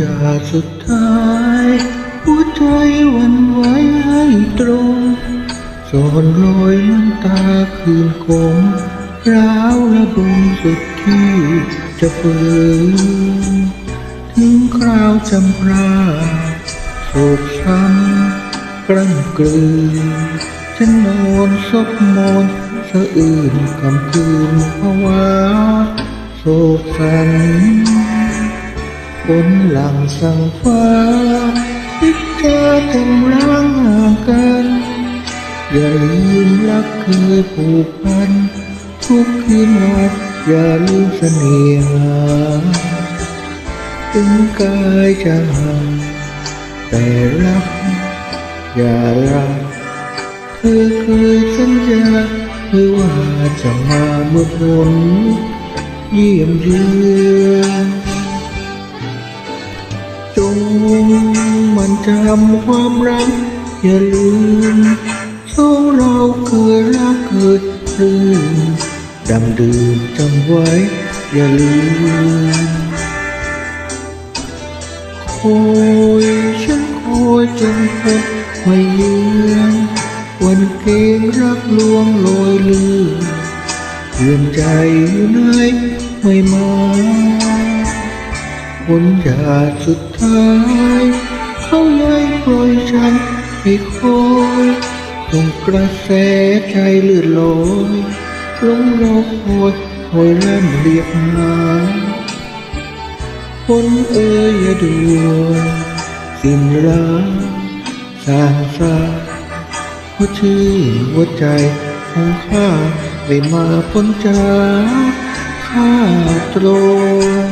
หยาสุดท้ายหัวใจวันไหวให้ตรงสอนรอยน้ำตาคืนคงร้าวระบมสุดที่จะฝืนถึงคราวจำพราโศกช้ำกล้ำกลืนฉันนอนซบมอนสะอื่นคำคืนภาวะโศกสันฝ นหลังสั่งฟ้าพิจาทำร้างห่างกัน อย่าลืมรักเคยผูกพัน ทุกคืนวันอย่าลืมเสน่หาถึงกายจะห่างแต่รัก อย่ารักเธอเคยสัญญาไว้ว่าจะมาเมื่อฝนเยี่ยมเยือน จำความรัก อย่าลืมสองเราเคยรักเคยปลื้มดำดื่มจำไว้ อย่าลืมคอยฉันคอยจนพบไม่เยือนวันเกงรักลวงลอยลืมเพื่อนใจอยู่ไหนไม่มาผลหยาสุดท้าย ให้คอยตรงกระแสใจเลื่อนลอยลงรอคอยคอยแล่มเรียกหาคนเอ่ยอย่าด่วนสิ้นรักสางสาเพราะชื่อหัวใจของข้าได้มาพ้นจากข้าตรง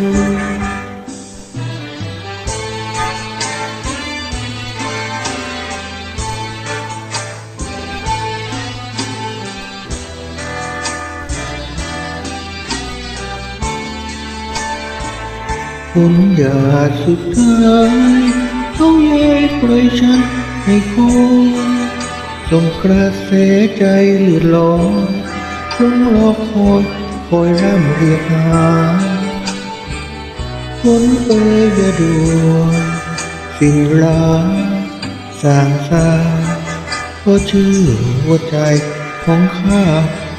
ผลหยาดสุดท้ายเขาแยกปล่อยฉันให้คงส่งกระแสใจเลือดลอยลงรอคอยคอยร่ำเรียกหาผลเอ่ยอย่าด่วนสิ่งร้ายสร้างสางเพราะชื่อหัวใจของข้า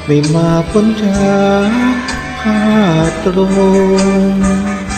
ไม่มาพ้นจากข้าตรง